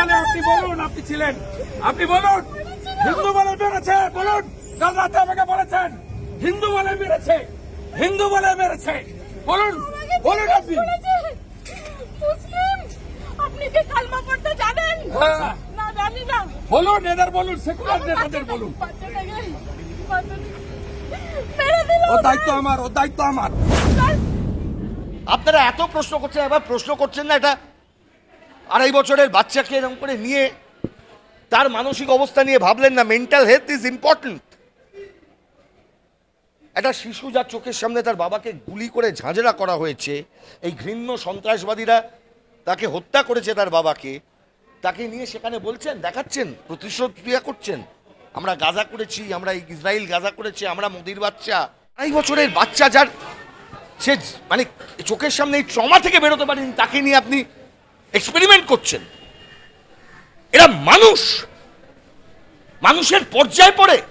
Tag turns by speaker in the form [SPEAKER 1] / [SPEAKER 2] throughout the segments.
[SPEAKER 1] বলে আপনি বলুন আপনি ছিলেন। আপনি বলুন হিন্দু বলে মেরেছে বলুন কাল রাতে আমাকে বলেছেন হিন্দু বলে মেরেছে হিন্দু বলে মেরেছে। বলুন বলুন আপনি।
[SPEAKER 2] মুসলিম আপনি কি কালমা পড়তে জানেন?
[SPEAKER 1] হ্যাঁ।
[SPEAKER 2] না জানি না।
[SPEAKER 1] বলুন এদের বলুন সেকুলার নেতাদের বলুন। ও দায়িত্ব আমার ও দায়িত্ব আমার।
[SPEAKER 3] আপনারা এত প্রশ্ন করছেন এবার প্রশ্ন করছেন না এটা আড়াই বছরের বাচ্চাকে এরকম করে নিয়ে তার মানসিক অবস্থা নিয়ে ভাবলেন না মেন্টাল হেলথ ইজ ইম্পর্টেন্ট একটা শিশু যার চোখের সামনে তার বাবাকে গুলি করে ঝাঁঝরা করা হয়েছে, এই ঘৃণ্য সন্ত্রাসবাদীরা তাকে হত্যা করেছে তার বাবাকে, তাকে নিয়ে সেখানে বলছেন, দেখাচ্ছেন প্রতিশোধ ক্রিয়া করছেন। আমরা গাজা করেছি, আমরা ইসরায়েল গাজা করেছি, আমরা মোদির বাচ্চা। আড়াই বছরের বাচ্চা যার, সে মানে চোখের সামনে এই ট্রমা থেকে বেরোতে পারেনি, তাকে নিয়ে আপনি এক্সপেরিমেন্ট করছেন। এরা মানুষ। মানুষের পর্যায়ে পড়ে।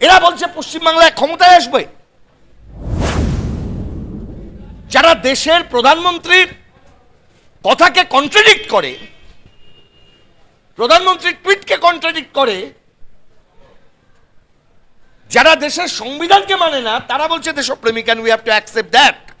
[SPEAKER 3] এরা বলছে পশ্চিমবাংলায় ক্ষমতায় আসবে। যারা দেশের প্রধানমন্ত্রীর কথাকে কন্ট্রাডিক্ট করে, প্রধানমন্ত্রীর টুইটকে কন্ট্রাডিক্ট করে, যারা দেশের সংবিধানকে মানে না, তারা বলছে দেশপ্রেমিক and we have to accept that